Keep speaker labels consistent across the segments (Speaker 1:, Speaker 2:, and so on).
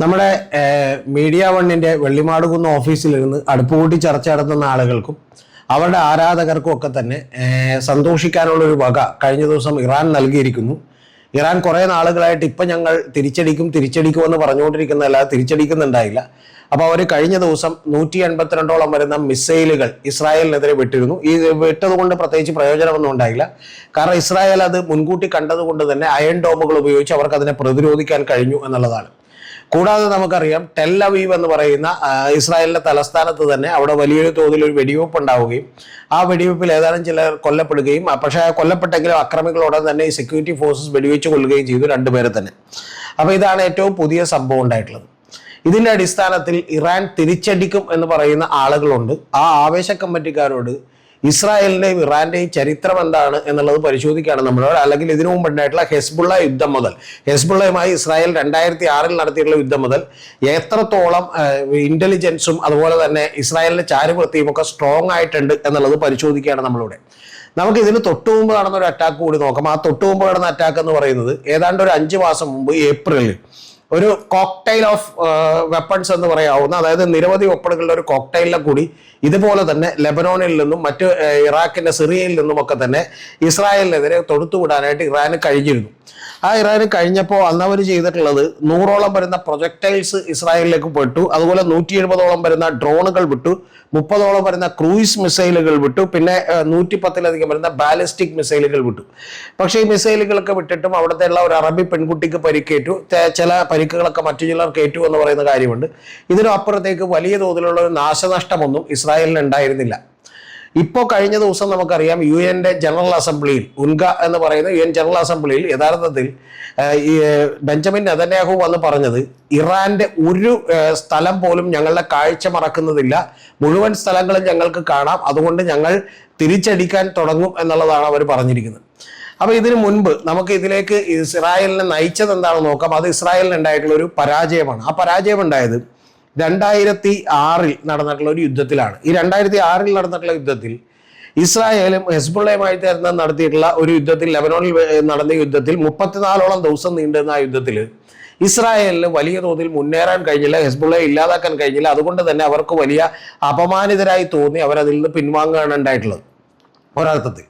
Speaker 1: നമ്മുടെ മീഡിയ വണ്ണിന്റെ വെള്ളിമാടുകുന്ന ഓഫീസിലിരുന്ന് അടുപ്പുകൂട്ടി ചർച്ച നടത്തുന്ന ആളുകൾക്കും അവരുടെ ആരാധകർക്കും ഒക്കെ തന്നെ സന്തോഷിക്കാനുള്ളൊരു വക കഴിഞ്ഞ ദിവസം ഇറാൻ നൽകിയിരിക്കുന്നു. ഇറാൻ കുറേ നാളുകളായിട്ട് ഇപ്പം ഞങ്ങൾ തിരിച്ചടിക്കും തിരിച്ചടിക്കുമെന്ന് പറഞ്ഞുകൊണ്ടിരിക്കുന്നതല്ലാതെ തിരിച്ചടിക്കുന്നുണ്ടായില്ല. അപ്പോൾ അവർ കഴിഞ്ഞ ദിവസം നൂറ്റി എൺപത്തിരണ്ടോളം വരുന്ന മിസൈലുകൾ ഇസ്രായേലിനെതിരെ വിട്ടിരുന്നു. ഈ വിട്ടതുകൊണ്ട് പ്രത്യേകിച്ച് പ്രയോജനമൊന്നും ഉണ്ടായില്ല. കാരണം ഇസ്രായേൽ അത് മുൻകൂട്ടി കണ്ടതുകൊണ്ട് തന്നെ അയൺ ഡോമുകൾ ഉപയോഗിച്ച് അവർക്ക് അതിനെ പ്രതിരോധിക്കാൻ കഴിഞ്ഞു എന്നുള്ളതാണ്. കൂടാതെ നമുക്കറിയാം ടെൽ അവീവ് എന്ന് പറയുന്ന ഇസ്രായേലിന്റെ തലസ്ഥാനത്ത് തന്നെ അവിടെ വലിയൊരു തോതിൽ ഒരു വെടിവെപ്പ് ഉണ്ടാവുകയും ആ വെടിവെപ്പിൽ ഏതാനും ചിലർ കൊല്ലപ്പെടുകയും പക്ഷേ കൊല്ലപ്പെട്ടെങ്കിലും അക്രമികളോടെ തന്നെ ഈ സെക്യൂരിറ്റി ഫോഴ്സസ് വെടിവെച്ച് കൊല്ലുകയും ചെയ്തു രണ്ടുപേരെ തന്നെ. അപ്പോൾ ഇതാണ് ഏറ്റവും പുതിയ സംഭവം ഉണ്ടായിട്ടുള്ളത്. ഇതിന്റെ അടിസ്ഥാനത്തിൽ ഇറാൻ തിരിച്ചടിക്കും എന്ന് പറയുന്ന ആളുകളുണ്ട്. ആ ആവേശ കമ്മിറ്റിക്കാരോട് ഇസ്രായേലിന്റെയും ഇറാന്റെയും ചരിത്രം എന്താണ് എന്നുള്ളത് പരിശോധിക്കുകയാണ് നമ്മളോട്. അല്ലെങ്കിൽ ഇതിനു മുമ്പ് ഉണ്ടായിട്ടുള്ള ഹെസ്ബുള്ള യുദ്ധം മുതൽ ഹെസ്ബുള്ളയുമായി ഇസ്രായേൽ രണ്ടായിരത്തി ആറിൽ നടത്തിയിട്ടുള്ള യുദ്ധം മുതൽ എത്രത്തോളം ഇന്റലിജൻസും അതുപോലെ തന്നെ ഇസ്രായേലിന്റെ ചാരുവൃത്തിയും ഒക്കെ സ്ട്രോങ് ആയിട്ടുണ്ട് എന്നുള്ളത് പരിശോധിക്കുകയാണ് നമ്മളിവിടെ. നമുക്ക് ഇതിന് തൊട്ടു മുമ്പ് നടന്ന ഒരു അറ്റാക്ക് കൂടി നോക്കാം. ആ തൊട്ടു മുമ്പ് നടന്ന അറ്റാക്ക് എന്ന് പറയുന്നത് ഏതാണ്ട് ഒരു അഞ്ച് മാസം മുമ്പ് ഏപ്രിലിൽ ഒരു കോക്ടൈൽ ഓഫ് വെപ്പൺസ് എന്ന് പറയാവുന്ന അതായത് നിരവധി വെപ്പണുകളുടെ ഒരു കോക്ടൈലിനെ കൂടി ഇതുപോലെ തന്നെ ലെബനോണിൽ നിന്നും മറ്റ് ഇറാഖിന്റെ സിറിയയിൽ നിന്നും ഒക്കെ തന്നെ ഇസ്രായേലിനെതിരെ തൊടുത്തുവിടാനായിട്ട് ഇറാന് കഴിഞ്ഞിരുന്നു. ആ ഇറാന് കഴിഞ്ഞപ്പോൾ അന്ന് അവർ ചെയ്തിട്ടുള്ളത് നൂറോളം വരുന്ന പ്രൊജക്ടൈൽസ് ഇസ്രായേലിലേക്ക് പെട്ടു. അതുപോലെ നൂറ്റി എഴുപതോളം വരുന്ന ഡ്രോണുകൾ വിട്ടു. മുപ്പതോളം വരുന്ന ക്രൂയിസ് മിസൈലുകൾ വിട്ടു. പിന്നെ നൂറ്റി പത്തിലധികം വരുന്ന ബാലിസ്റ്റിക് മിസൈലുകൾ വിട്ടു. പക്ഷേ ഈ മിസൈലുകളൊക്കെ വിട്ടിട്ടും അവിടുത്തെ ഉള്ള ഒരു അറബി പെൺകുട്ടിക്ക് പരിക്കേറ്റു. ചില പരിക്കുകളൊക്കെ മറ്റു ചിലർക്ക് ഏറ്റു എന്ന് പറയുന്ന കാര്യമുണ്ട്. ഇതിനും അപ്പുറത്തേക്ക് വലിയ തോതിലുള്ള ഒരു നാശനഷ്ടമൊന്നും ഇസ്രായേലിന് ഉണ്ടായിരുന്നില്ല. ഇപ്പോൾ കഴിഞ്ഞ ദിവസം നമുക്കറിയാം യു എന്റെ ജനറൽ അസംബ്ലിയിൽ ഉൻഗ എന്ന് പറയുന്ന യു എൻ ജനറൽ അസംബ്ലിയിൽ യഥാർത്ഥത്തിൽ ബെഞ്ചമിൻ നെതന്യാഹു വന്ന് പറഞ്ഞത് ഇറാന്റെ ഒരു സ്ഥലം പോലും ഞങ്ങളുടെ കാഴ്ച മറക്കുന്നതില്ല. മുഴുവൻ സ്ഥലങ്ങളും ഞങ്ങൾക്ക് കാണാം. അതുകൊണ്ട് ഞങ്ങൾ തിരിച്ചടിക്കാൻ തുടങ്ങും എന്നുള്ളതാണ് അവർ പറഞ്ഞിരിക്കുന്നത്. അപ്പൊ ഇതിനു മുൻപ് നമുക്ക് ഇതിലേക്ക് ഇസ്രായേലിനെ നയിച്ചത് എന്താണെന്ന് നോക്കാം. അത് ഇസ്രായേലിന് ഉണ്ടായിട്ടുള്ള ഒരു പരാജയമാണ്. ആ പരാജയം ഉണ്ടായത് രണ്ടായിരത്തി ആറിൽ നടന്നിട്ടുള്ള ഒരു യുദ്ധത്തിലാണ്. ഈ രണ്ടായിരത്തി ആറിൽ നടന്നിട്ടുള്ള യുദ്ധത്തിൽ ഇസ്രായേലും ഹെസ്ബുള്ളയുമായി ചേർന്ന് നടത്തിയിട്ടുള്ള ഒരു യുദ്ധത്തിൽ ലെബനോണിൽ നടന്ന യുദ്ധത്തിൽ മുപ്പത്തിനാലോളം ദിവസം നീണ്ടുന്ന ആ യുദ്ധത്തിൽ ഇസ്രായേലിന് വലിയ തോതിൽ മുന്നേറാൻ കഴിഞ്ഞില്ല ഹെസ്ബുള്ളയെ ഇല്ലാതാക്കാൻ കഴിഞ്ഞില്ല. അതുകൊണ്ട് തന്നെ അവർക്ക് വലിയ അപമാനിതരായി തോന്നി അവരതിൽ നിന്ന് പിൻവാങ്ങുകയാണ് ഉണ്ടായിട്ടുള്ളത്. ഒരർത്ഥത്തിൽ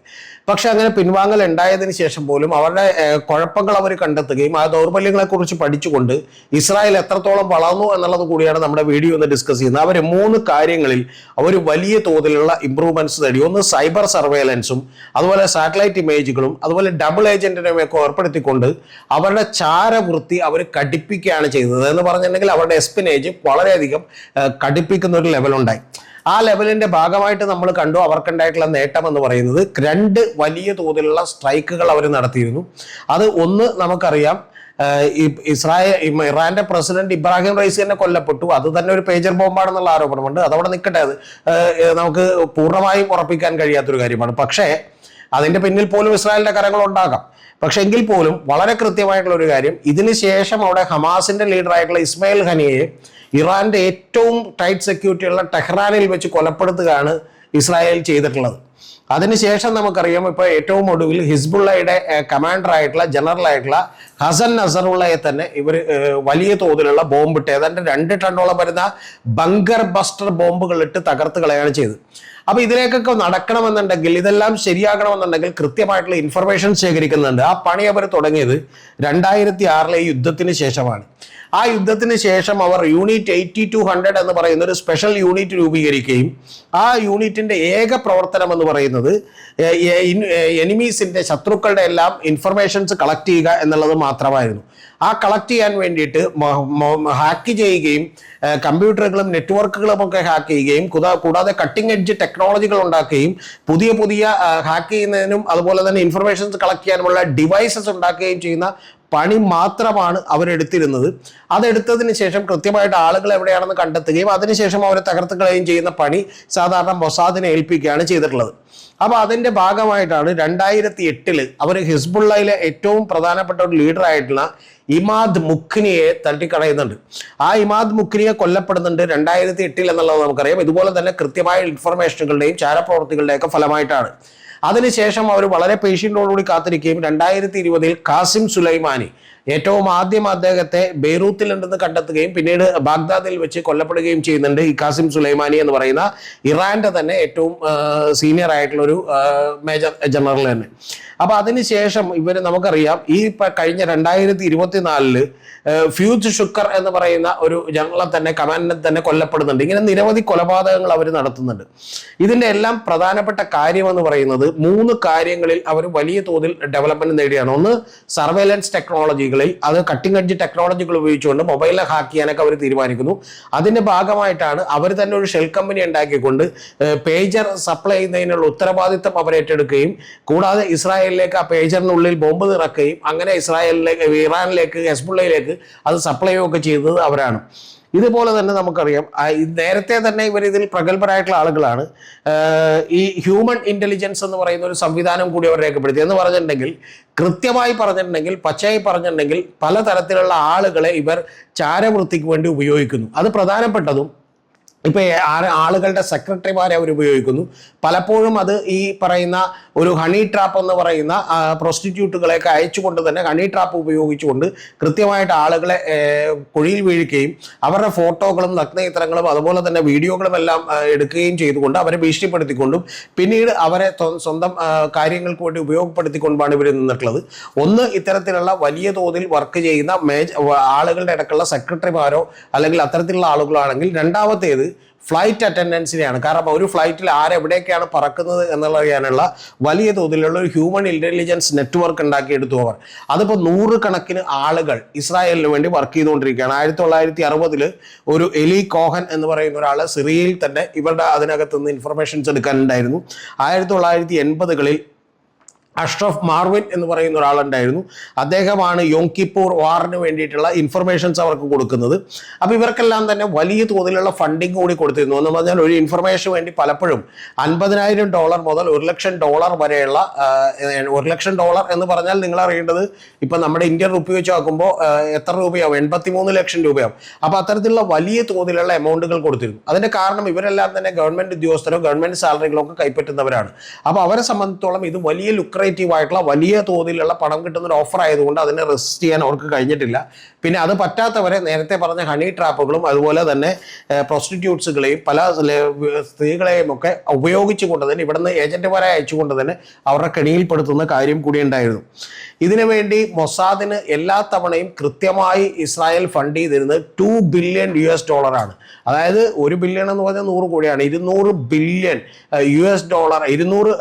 Speaker 1: പക്ഷെ അങ്ങനെ പിൻവാങ്ങൽ ഉണ്ടായതിനു ശേഷം പോലും അവരുടെ കുഴപ്പങ്ങൾ അവർ കണ്ടെത്തുകയും ആ ദൗർബല്യങ്ങളെ കുറിച്ച് പഠിച്ചുകൊണ്ട് ഇസ്രായേൽ എത്രത്തോളം വളർന്നു എന്നുള്ളത് കൂടിയാണ് നമ്മുടെ വീഡിയോ ഒന്ന് ഡിസ്കസ് ചെയ്യുന്നത്. അവർ മൂന്ന് കാര്യങ്ങളിൽ അവർ വലിയ തോതിലുള്ള ഇമ്പ്രൂവ്മെന്റ്സ് നേടി ഒന്ന് സൈബർ സർവേലൻസും അതുപോലെ സാറ്റലൈറ്റ് ഇമേജുകളും അതുപോലെ ഡബിൾ ഏജന്റിനെയും ഒക്കെ ഏർപ്പെടുത്തിക്കൊണ്ട് അവരുടെ ചാരവൃത്തി അവർ കടിപ്പിക്കുകയാണ് ചെയ്തത്. എന്ന് പറഞ്ഞിട്ടുണ്ടെങ്കിൽ അവരുടെ എസ്പിനേജ് വളരെയധികം കടിപ്പിക്കുന്ന ഒരു ലെവലുണ്ടായി ആ ലെവലിന്റെ ഭാഗമായിട്ട് നമ്മൾ കണ്ടു അവർക്കുണ്ടായിട്ടുള്ള നേട്ടം എന്ന് പറയുന്നത് രണ്ട് വലിയ തോതിലുള്ള സ്ട്രൈക്കുകൾ അവർ നടത്തിയിരുന്നു. അത് ഒന്ന് നമുക്കറിയാം ഇസ്രായേൽ ഇറാന്റെ പ്രസിഡന്റ് ഇബ്രാഹിം റൈസി തന്നെ കൊല്ലപ്പെട്ടു. അത് തന്നെ ഒരു പേജർ ബോംബാണെന്നുള്ള ആരോപണമുണ്ട്. അതവിടെ നിൽക്കട്ടെ അത് നമുക്ക് പൂർണമായും ഉറപ്പിക്കാൻ കഴിയാത്തൊരു കാര്യമാണ്. പക്ഷേ അതിന്റെ പിന്നിൽ പോലും ഇസ്രായേലിന്റെ കരങ്ങൾ ഉണ്ടാകാം. പക്ഷെ എങ്കിൽ പോലും വളരെ കൃത്യമായിട്ടുള്ള ഒരു കാര്യം ഇതിന് ശേഷം അവിടെ ഹമാസിന്റെ ലീഡറായിട്ടുള്ള ഇസ്മായിൽ ഹനിയെ ഇറാന്റെ ഏറ്റവും ടൈറ്റ് സെക്യൂരിറ്റി ഉള്ള ടെഹ്റാനിൽ വെച്ച് കൊലപ്പെടുത്തുകയാണ് ഇസ്രായേൽ ചെയ്തിട്ടുള്ളത്. അതിനുശേഷം നമുക്കറിയാം ഇപ്പോൾ ഏറ്റവും ഒടുവിൽ ഹിസ്ബുള്ളയുടെ കമാൻഡർ ആയിട്ടുള്ള ജനറൽ ആയിട്ടുള്ള ഹസൻ നസറുള്ളയെ തന്നെ ഇവർ വലിയ തോതിലുള്ള ബോംബിട്ട് ഏതാണ്ട് രണ്ട് ടണ്ണോളം വരുന്ന ബങ്കർ ബസ്റ്റർ ബോംബുകൾ ഇട്ട് തകർത്ത് കളയാണ് ചെയ്തത്. അപ്പൊ ഇതിലേക്കൊക്കെ നടക്കണമെന്നുണ്ടെങ്കിൽ ഇതെല്ലാം ശരിയാകണമെന്നുണ്ടെങ്കിൽ കൃത്യമായിട്ടുള്ള ഇൻഫർമേഷൻ ശേഖരിക്കുന്നുണ്ട്. ആ പണി അവർ തുടങ്ങിയത് രണ്ടായിരത്തി ആറിലെ യുദ്ധത്തിന് ശേഷമാണ്. ആ യുദ്ധത്തിന് ശേഷം അവർ യൂണിറ്റ് എയ്റ്റി ടു ഹൺഡ്രഡ് എന്ന് പറയുന്ന ഒരു സ്പെഷ്യൽ യൂണിറ്റ് രൂപീകരിക്കുകയും ആ യൂണിറ്റിന്റെ ഏക പ്രവർത്തനം എന്ന് പറയുന്നത് എനിമീസിന്റെ ശത്രുക്കളുടെ എല്ലാം ഇൻഫർമേഷൻസ് കളക്ട് ചെയ്യുക എന്നുള്ളത് മാത്രമായിരുന്നു. ആ കളക്ട് ചെയ്യാൻ വേണ്ടിയിട്ട് ഹാക്ക് ചെയ്യുകയും കമ്പ്യൂട്ടറുകളും നെറ്റ്വർക്കുകളും ഒക്കെ ഹാക്ക് ചെയ്യുകയും കൂടാതെ കട്ടിംഗ് എഡ്ജ് ടെക്നോളജികൾ ഉണ്ടാക്കുകയും പുതിയ പുതിയ ഹാക്ക് ചെയ്യുന്നതിനും അതുപോലെ തന്നെ ഇൻഫർമേഷൻസ് കളക്ട് ചെയ്യാനുമുള്ള ഡിവൈസസ് ഉണ്ടാക്കുകയും ചെയ്യുന്ന പണി മാത്രമാണ് അവരെടുത്തിരുന്നത്. അതെടുത്തതിന് ശേഷം കൃത്യമായിട്ട് ആളുകൾ എവിടെയാണെന്ന് കണ്ടെത്തുകയും അതിനുശേഷം അവരെ തകർത്ത് കളയുകയും ചെയ്യുന്ന പണി സാധാരണ മൊസാദിനെ ഏൽപ്പിക്കുകയാണ് ചെയ്തിട്ടുള്ളത്. അപ്പോൾ അതിന്റെ ഭാഗമായിട്ടാണ് രണ്ടായിരത്തി എട്ടിൽ അവർ ഹിസ്ബുള്ളയിലെ ഏറ്റവും പ്രധാനപ്പെട്ട ഒരു ലീഡറായിട്ടുള്ള ഇമാദ് മുഖ്നിയെ തട്ടിക്കളയുന്നുണ്ട്. ആ ഇമാദ് മുഖ്നിയെ കൊല്ലപ്പെടുന്നുണ്ട് രണ്ടായിരത്തി എട്ടിൽ എന്നുള്ളത് നമുക്കറിയാം. ഇതുപോലെ തന്നെ കൃത്യമായ ഇൻഫർമേഷനുകളുടെയും ചാരപ്രവർത്തികളുടെയൊക്കെ ഫലമായിട്ടാണ്. അതിനുശേഷം അവർ വളരെ പേഷ്യന്റോടുകൂടി കാത്തിരിക്കുകയും രണ്ടായിരത്തി ഇരുപതിൽ കാസിം സുലൈമാനി ഏറ്റവും ആദ്യം അദ്ദേഹത്തെ ബെയ്റൂത്തിൽ ഉണ്ടെന്ന് കണ്ടെത്തുകയും പിന്നീട് ബാഗ്ദാദിൽ വെച്ച് കൊല്ലപ്പെടുകയും ചെയ്യുന്നുണ്ട് ഈ കാസിം സുലൈമാനി എന്ന് പറയുന്ന ഇറാന്റെ തന്നെ ഏറ്റവും സീനിയർ ആയിട്ടുള്ള ഒരു മേജർ ജനറൽ തന്നെ. അപ്പൊ അതിനുശേഷം ഇവർ നമുക്കറിയാം ഈ കഴിഞ്ഞ രണ്ടായിരത്തി ഇരുപത്തിനാലിൽ ഫ്യൂജ് ഷുക്കർ എന്ന് പറയുന്ന ഒരു ഞങ്ങളെ തന്നെ കമാൻഡിനെ തന്നെ കൊല്ലപ്പെടുന്നുണ്ട്. ഇങ്ങനെ നിരവധി കൊലപാതകങ്ങൾ അവർ നടത്തുന്നുണ്ട്. ഇതിന്റെ എല്ലാം പ്രധാനപ്പെട്ട കാര്യം എന്ന് പറയുന്നത് മൂന്ന് കാര്യങ്ങളിൽ അവർ വലിയ തോതിൽ ഡെവലപ്മെന്റ് നേടിയാണ്. ഒന്ന് സർവൈലൻസ് ടെക്നോളജികളിൽ അത് കട്ടിംഗ് എഡ്ജ് ടെക്നോളജികൾ ഉപയോഗിച്ചുകൊണ്ട് മൊബൈലിനെ ഹാക്ക് ചെയ്യാനൊക്കെ അവർ തീരുമാനിക്കുന്നു. അതിന്റെ ഭാഗമായിട്ടാണ് അവർ തന്നെ ഒരു ഷെൽ കമ്പനി ഉണ്ടാക്കിക്കൊണ്ട് പേജർ സപ്ലൈ ചെയ്യുന്നതിനുള്ള ഉത്തരവാദിത്തം അവർ ഏറ്റെടുക്കുകയും കൂടാതെ ഇസ്രായേലിലേക്ക് ആ പേജറിനുള്ളിൽ ബോംബ് നിറക്കുകയും അങ്ങനെ ഇസ്രായേലിലേക്ക് ഇറാനിലേക്ക് ഹെസ്ബുള്ളയിലേക്ക് അത് സപ്ലൈ ഒക്കെ ചെയ്തത് അവരാണ്. ഇതുപോലെ തന്നെ നമുക്കറിയാം നേരത്തെ തന്നെ ഇവർ ഇതിൽ പ്രഗത്ഭരായിട്ടുള്ള ആളുകളാണ്. ഈ ഹ്യൂമൻ ഇന്റലിജൻസ് എന്ന് പറയുന്ന ഒരു സംവിധാനം കൂടി അവർ രേഖപ്പെടുത്തി. എന്ന് പറഞ്ഞിട്ടുണ്ടെങ്കിൽ കൃത്യമായി പറഞ്ഞിട്ടുണ്ടെങ്കിൽ പച്ചയായി പറഞ്ഞിട്ടുണ്ടെങ്കിൽ പലതരത്തിലുള്ള ആളുകളെ ഇവർ ചാരവൃത്തിക്ക് വേണ്ടി ഉപയോഗിക്കുന്നു. അത് പ്രധാനപ്പെട്ടതും ഇപ്പൊ ആ- ആളുകളുടെ സെക്രട്ടറിമാരെ അവർ ഉപയോഗിക്കുന്നു. പലപ്പോഴും അത് ഈ പറയുന്ന ഒരു ഹണി ട്രാപ്പ് എന്ന് പറയുന്ന പ്രോസ്റ്റിറ്റ്യൂട്ടുകളെയൊക്കെ അയച്ചുകൊണ്ട് തന്നെ ഹണി ട്രാപ്പ് ഉപയോഗിച്ചുകൊണ്ട് കൃത്യമായിട്ട് ആളുകളെ കുഴിയിൽ വീഴുകയും അവരുടെ ഫോട്ടോകളും നഗ്നചിത്രങ്ങളും അതുപോലെ തന്നെ വീഡിയോകളും എല്ലാം എടുക്കുകയും ചെയ്തുകൊണ്ട് അവരെ ഭീഷണിപ്പെടുത്തിക്കൊണ്ടും പിന്നീട് അവരെ സ്വന്തം കാര്യങ്ങൾക്ക് വേണ്ടി ഉപയോഗപ്പെടുത്തിക്കൊണ്ടാണ് ഇവർ നിന്നിട്ടുള്ളത്. ഒന്ന് ഇത്തരത്തിലുള്ള വലിയ തോതിൽ വർക്ക് ചെയ്യുന്ന മേജ് ആളുകളുടെ ഇടക്കുള്ള സെക്രട്ടറിമാരോ അല്ലെങ്കിൽ അത്തരത്തിലുള്ള ആളുകളാണെങ്കിൽ രണ്ടാമത്തേത് ഫ്ലൈറ്റ് അറ്റൻഡൻസിനെയാണ് കാരണം ഒരു ഫ്ലൈറ്റിൽ ആരെവിടെയൊക്കെയാണ് പറക്കുന്നത് എന്നുള്ളറിയാനുള്ള വലിയ തോതിലുള്ള ഒരു ഹ്യൂമൻ ഇന്റലിജൻസ് നെറ്റ്വർക്ക് ഉണ്ടാക്കിയെടുത്തു അവർ. അതിപ്പോൾ നൂറുകണക്കിന് ആളുകൾ ഇസ്രായേലിന് വേണ്ടി വർക്ക് ചെയ്തുകൊണ്ടിരിക്കുകയാണ്. ആയിരത്തി തൊള്ളായിരത്തി അറുപതിൽ ഒരു എലി കോഹൻ എന്ന് പറയുന്ന ഒരാൾ സിറിയയിൽ തന്നെ ഇവരുടെ അതിനകത്ത് നിന്ന് ഇൻഫർമേഷൻസ് എടുക്കാനുണ്ടായിരുന്നു. ആയിരത്തി തൊള്ളായിരത്തി എൺപതുകളിൽ അഷ്റഫ് മാർവിൻ എന്ന് പറയുന്ന ഒരാളുണ്ടായിരുന്നു. അദ്ദേഹമാണ് യോങ്കിപ്പൂർ വാറിന് വേണ്ടിയിട്ടുള്ള ഇൻഫർമേഷൻസ് അവർക്ക് കൊടുക്കുന്നത്. അപ്പോൾ ഇവർക്കെല്ലാം തന്നെ വലിയ തോതിലുള്ള ഫണ്ടിങ് കൂടി കൊടുത്തിരുന്നു. എന്ന് പറഞ്ഞാൽ ഒരു ഇൻഫർമേഷൻ വേണ്ടി പലപ്പോഴും അൻപതിനായിരം ഡോളർ മുതൽ ഒരു ലക്ഷം ഡോളർ വരെയുള്ള ഒരു ലക്ഷം ഡോളർ എന്ന് പറഞ്ഞാൽ നിങ്ങൾ അറിയേണ്ടത് ഇപ്പം നമ്മുടെ ഇന്ത്യൻ റുപ്പി വെച്ച് നോക്കുമ്പോൾ എത്ര രൂപയാവും? എൺപത്തി മൂന്ന് ലക്ഷം രൂപയാവും. അപ്പോൾ അത്തരത്തിലുള്ള വലിയ തോതിലുള്ള എമൗണ്ടുകൾ കൊടുത്തിരുന്നു. അതിന്റെ കാരണം ഇവരെല്ലാം തന്നെ ഗവൺമെന്റ് ഉദ്യോഗസ്ഥരോ ഗവൺമെന്റ് സാലറികളോ ഒക്കെ കൈപ്പറ്റുന്നവരാണ്. അപ്പോൾ അവരെ സംബന്ധിച്ചോളം ഇത് വലിയ ലുക്രേറ്റീവ് ആയിട്ടുള്ള വലിയ തോതിലുള്ള പണം കിട്ടുന്ന ഒരു ഓഫർ ആയതുകൊണ്ട് അതിനെ റെസിസ്റ്റ് ചെയ്യാൻ അവർക്ക് കഴിഞ്ഞിട്ടില്ല. പിന്നെ അത് പറ്റാത്തവരെ നേരത്തെ പറഞ്ഞ ഹണി ട്രാപ്പുകളും അതുപോലെ തന്നെ പ്രോസ്റ്റിറ്റ്യൂട്ട്സുകളെയും പല സ്ത്രീകളെയും ഒക്കെ ഉപയോഗിച്ചുകൊണ്ട് തന്നെ ഇവിടുന്ന് ഏജന്റുമാരെ അയച്ചുകൊണ്ട് തന്നെ അവരുടെ കെണിയിൽപ്പെടുത്തുന്ന കാര്യം കൂടി ഉണ്ടായിരുന്നു. ഇതിനു വേണ്ടി മൊസാദിന് എല്ലാ തവണയും കൃത്യമായി ഇസ്രായേൽ ഫണ്ട് ചെയ്തിരുന്നത് ടു ബില്യൺ യു എസ് ഡോളറാണ് അതായത് ഒരു ബില്യൺ എന്ന് പറഞ്ഞാൽ നൂറ് കോടിയാണ്. ഇരുന്നൂറ് ബില്യൺ യു എസ് ഡോളർ ഇരുന്നൂറ്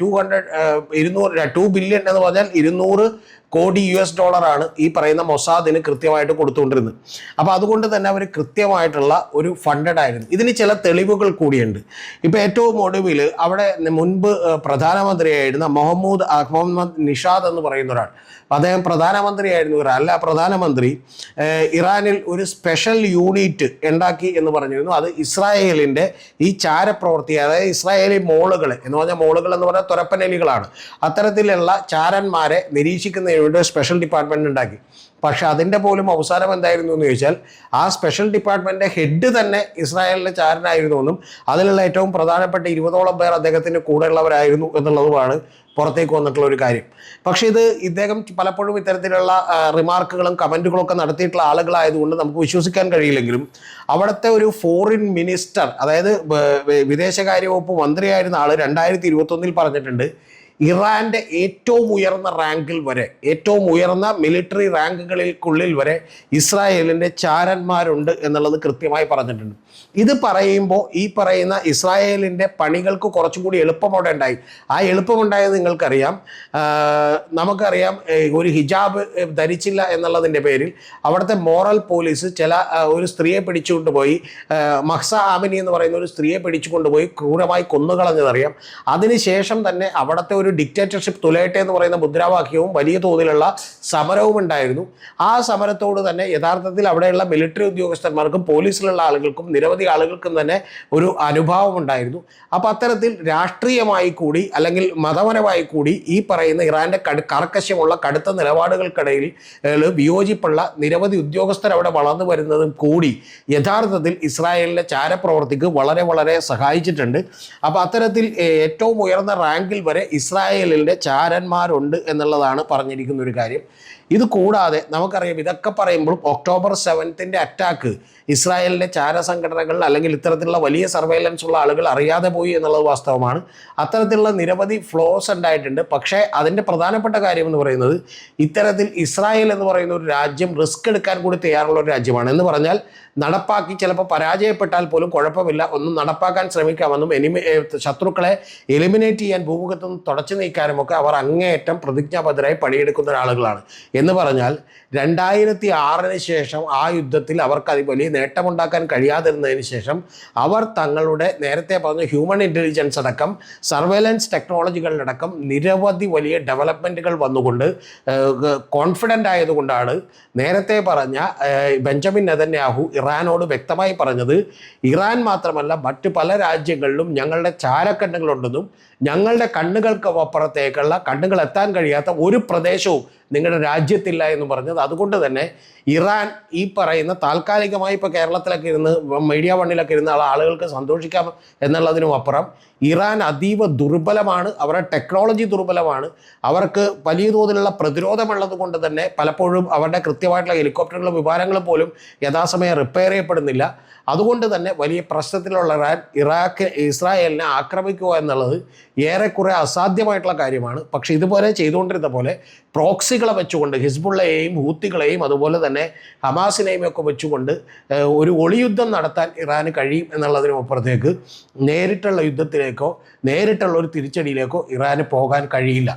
Speaker 1: ടു ഹൺഡ്രഡ് ഇരുന്നൂറ് ടു ബില്യൺ എന്ന് പറഞ്ഞാൽ ഇരുന്നൂറ് കോടി യു എസ് ഡോളറാണ് ഈ പറയുന്ന മൊസാദിന് കൃത്യമായിട്ട് കൊടുത്തുകൊണ്ടിരുന്നത്. അപ്പോൾ അതുകൊണ്ട് തന്നെ അവർ കൃത്യമായിട്ടുള്ള ഒരു ഫണ്ടഡ് ആയിരുന്നു. ഇതിന് ചില തെളിവുകൾ കൂടിയുണ്ട്. ഇപ്പോൾ ഏറ്റവും ഒടുവിൽ അവിടെ മുൻപ് പ്രധാനമന്ത്രിയായിരുന്ന മുഹമ്മദ് അഹമ്മദ് നിഷാദ് എന്ന് പറയുന്ന ഒരാൾ. അദ്ദേഹം പ്രധാനമന്ത്രിയായിരുന്നു ഒരാൾ അല്ല പ്രധാനമന്ത്രി ഇറാനിൽ ഒരു സ്പെഷ്യൽ യൂണിറ്റ് ഉണ്ടാക്കി എന്ന് പറഞ്ഞിരുന്നു. അത് ഇസ്രായേലിന്റെ ഈ ചാരപ്രവർത്തി അതായത് ഇസ്രായേലി മോളുകൾ എന്ന് പറഞ്ഞാൽ മോളുകൾ എന്ന് പറഞ്ഞാൽ തുരപ്പനലികളാണ്. അത്തരത്തിലുള്ള ചാരന്മാരെ നിരീക്ഷിക്കുന്നതിന് ഒരു സ്പെഷ്യൽ ഡിപ്പാർട്ട്മെന്റ് ഉണ്ടാക്കി. പക്ഷെ അതിന്റെ പോലും അവസാനം എന്തായിരുന്നു എന്ന് ചോദിച്ചാൽ ആ സ്പെഷ്യൽ ഡിപ്പാർട്ട്മെന്റിന്റെ ഹെഡ് തന്നെ ഇസ്രായേലിലെ ചാരനായിരുന്നു എന്നും അതിലുള്ള ഏറ്റവും പ്രധാനപ്പെട്ട ഇരുപതോളം പേർ അദ്ദേഹത്തിന് കൂടെയുള്ളവരായിരുന്നു എന്നുള്ളതുമാണ് പുറത്തേക്ക് വന്നിട്ടുള്ള ഒരു കാര്യം. പക്ഷേ ഇത് ഇദ്ദേഹം പലപ്പോഴും ഇത്തരത്തിലുള്ള റിമാർക്കുകളും കമന്റുകളും ഒക്കെ നടത്തിയിട്ടുള്ള ആളുകളായതുകൊണ്ട് നമുക്ക് വിശ്വസിക്കാൻ കഴിയില്ലെങ്കിലും അവിടുത്തെ ഒരു ഫോറിൻ മിനിസ്റ്റർ അതായത് വിദേശകാര്യ വകുപ്പ് മന്ത്രിയായിരുന്ന ആൾ രണ്ടായിരത്തി ഇരുപത്തൊന്നിൽ പറഞ്ഞിട്ടുണ്ട് ഇറാന്റെ ഏറ്റവും ഉയർന്ന റാങ്കിൽ വരെ ഏറ്റവും ഉയർന്ന മിലിറ്ററി റാങ്കുകളിൽക്കുള്ളിൽ വരെ ഇസ്രായേലിന്റെ ചാരന്മാരുണ്ട് എന്നുള്ളത് കൃത്യമായി പറഞ്ഞിട്ടുണ്ട്. ഇത് പറയുമ്പോൾ ഈ പറയുന്ന ഇസ്രായേലിന്റെ പണികൾക്ക് കുറച്ചും കൂടി എളുപ്പം ഉണ്ടായി. ആ എളുപ്പമുണ്ടായത് നിങ്ങൾക്കറിയാം. നമുക്കറിയാം ഒരു ഹിജാബ് ധരിച്ചില്ല എന്നുള്ളതിന്റെ പേരിൽ അവിടുത്തെ മോറൽ പോലീസ് ചില ഒരു സ്ത്രീയെ പിടിച്ചുകൊണ്ട് പോയി മഹ്സ ആമിനി എന്ന് പറയുന്ന ഒരു സ്ത്രീയെ പിടിച്ചുകൊണ്ടുപോയി ക്രൂരമായി കൊന്നുകളഞ്ഞതറിയാം. അതിനുശേഷം തന്നെ അവിടുത്തെ ഒരു ഡിക്റ്റേറ്റർഷിപ്പ് തുലയട്ടെ എന്ന് പറയുന്ന മുദ്രാവാക്യവും വലിയ തോതിലുള്ള സമരവും ഉണ്ടായിരുന്നു. ആ സമരത്തോട് തന്നെ യഥാർത്ഥത്തിൽ അവിടെയുള്ള മിലിറ്ററി ഉദ്യോഗസ്ഥന്മാർക്കും പോലീസിലുള്ള ആളുകൾക്കും നിരവധി ആളുകൾക്കും തന്നെ ഒരു അനുഭാവം ഉണ്ടായിരുന്നു. അപ്പോൾ അത്തരത്തിൽ രാഷ്ട്രീയമായി കൂടി അല്ലെങ്കിൽ മതപരമായി കൂടി ഈ പറയുന്ന ഇറാന്റെ കടു കർക്കശമുള്ള കടുത്ത നിലപാടുകൾക്കിടയിൽ വിയോജിപ്പുള്ള നിരവധി ഉദ്യോഗസ്ഥർ അവിടെ വളർന്നു വരുന്നതും കൂടി യഥാർത്ഥത്തിൽ ഇസ്രായേലിന്റെ ചാരപ്രവർത്തിക്ക് വളരെ വളരെ സഹായിച്ചിട്ടുണ്ട്. അപ്പോൾ അത്തരത്തിൽ ഏറ്റവും ഉയർന്ന റാങ്കിൽ വരെ ഇസ്രായേലിന്റെ ചാരന്മാരുണ്ട് എന്നുള്ളതാണ് പറഞ്ഞിരിക്കുന്ന ഒരു കാര്യം. ഇത് കൂടാതെ നമുക്കറിയാം ഇതൊക്കെ പറയുമ്പോൾ ഒക്ടോബർ സെവൻത്തിന്റെ അറ്റാക്ക് ഇസ്രായേലിന്റെ ചാര സംഘടനകൾ അല്ലെങ്കിൽ ഇത്തരത്തിലുള്ള വലിയ സർവൈലൻസ് ഉള്ള ആളുകൾ അറിയാതെ പോയി എന്നുള്ളത് വാസ്തവമാണ്. അത്തരത്തിലുള്ള നിരവധി ഫ്ലോസ് ഉണ്ടായിട്ടുണ്ട്. പക്ഷേ അതിന്റെ പ്രധാനപ്പെട്ട കാര്യം എന്ന് പറയുന്നത് ഇത്തരത്തിൽ ഇസ്രായേൽ എന്ന് പറയുന്ന ഒരു രാജ്യം റിസ്ക് എടുക്കാൻ കൂടി തയ്യാറുള്ള ഒരു രാജ്യമാണ്. എന്ന് പറഞ്ഞാൽ നടപ്പാക്കി ചിലപ്പോൾ പരാജയപ്പെട്ടാൽ പോലും കുഴപ്പമില്ല. ഒന്നും നടപ്പാക്കാൻ ശ്രമിക്കാമെന്നും എനിമി ശത്രുക്കളെ എലിമിനേറ്റ് ചെയ്യാൻ ഭൂമുഖത്ത് നിന്ന് തുടച്ചു നീക്കാനും ഒക്കെ അവർ അങ്ങേയറ്റം പ്രതിജ്ഞാബദ്ധരായി പണിയെടുക്കുന്ന ഒരാളുകളാണ്. എന്ന് പറഞ്ഞാൽ രണ്ടായിരത്തി ആറിന് ശേഷം ആ യുദ്ധത്തിൽ അവർക്ക് അത് വലിയ നേട്ടമുണ്ടാക്കാൻ കഴിയാതിരുന്നതിന് ശേഷം അവർ തങ്ങളുടെ നേരത്തെ പറഞ്ഞ ഹ്യൂമൻ ഇന്റലിജൻസ് അടക്കം സർവൈലൻസ് ടെക്നോളജികളിലടക്കം നിരവധി വലിയ ഡെവലപ്മെന്റുകൾ വന്നുകൊണ്ട് കോൺഫിഡന്റ് ആയതുകൊണ്ടാണ് നേരത്തെ പറഞ്ഞ ബെഞ്ചമിൻ നെതന്യാഹു ഇറാനോട് വ്യക്തമായി പറഞ്ഞത് ഇറാൻ മാത്രമല്ല മറ്റ് പല രാജ്യങ്ങളിലും ഞങ്ങളുടെ ചാരക്കണ്ണുകളുണ്ടെന്നും ഞങ്ങളുടെ കണ്ണുകൾക്ക് അപ്പുറത്തേക്കുള്ള കണ്ണുകൾ എത്താൻ കഴിയാത്ത ഒരു പ്രദേശവും നിങ്ങളുടെ രാജ്യത്തില്ല എന്ന് പറഞ്ഞത്. അതുകൊണ്ട് തന്നെ ഇറാൻ ഈ പറയുന്ന താൽക്കാലികമായി ഇപ്പോൾ കേരളത്തിലൊക്കെ ഇരുന്ന് മീഡിയ വണ്ണിലൊക്കെ ഇരുന്ന ആളുകൾക്ക് സന്തോഷിക്കാം എന്നുള്ളതിനും അപ്പുറം ഇറാൻ അതീവ ദുർബലമാണ് അവരുടെ ടെക്നോളജി ദുർബലമാണ്. അവർക്ക് വലിയ തോതിലുള്ള പ്രതിരോധമുള്ളത് കൊണ്ട് തന്നെ പലപ്പോഴും അവരുടെ കൃത്യമായിട്ടുള്ള ഹെലികോപ്റ്ററുകളും വിമാനങ്ങളും പോലും യഥാസമയം റിപ്പയർ ചെയ്യപ്പെടുന്നില്ല. അതുകൊണ്ട് തന്നെ വലിയ പ്രശ്നത്തിലുള്ള ഇറാൻ ഇറാഖ് ഇസ്രായേലിനെ ആക്രമിക്കുക എന്നുള്ളത് ഏറെക്കുറെ അസാധ്യമായിട്ടുള്ള കാര്യമാണ്. പക്ഷേ ഇതുപോലെ ചെയ്തുകൊണ്ടിരുന്ന പോലെ പ്രോക്സികളെ വെച്ചുകൊണ്ട് ഹിസ്ബുള്ളയെയും ഹൂത്തികളെയും അതുപോലെ തന്നെ ഹമാസിനെയും ഒക്കെ വെച്ചുകൊണ്ട് ഒരു ഒളിയുദ്ധം നടത്താൻ ഇറാന് കഴിയും എന്നുള്ളതിനപ്പുറത്തേക്ക് നേരിട്ടുള്ള യുദ്ധത്തിലേക്കോ നേരിട്ടുള്ള ഒരു തിരിച്ചടിയിലേക്കോ ഇറാന് പോകാൻ കഴിയില്ല.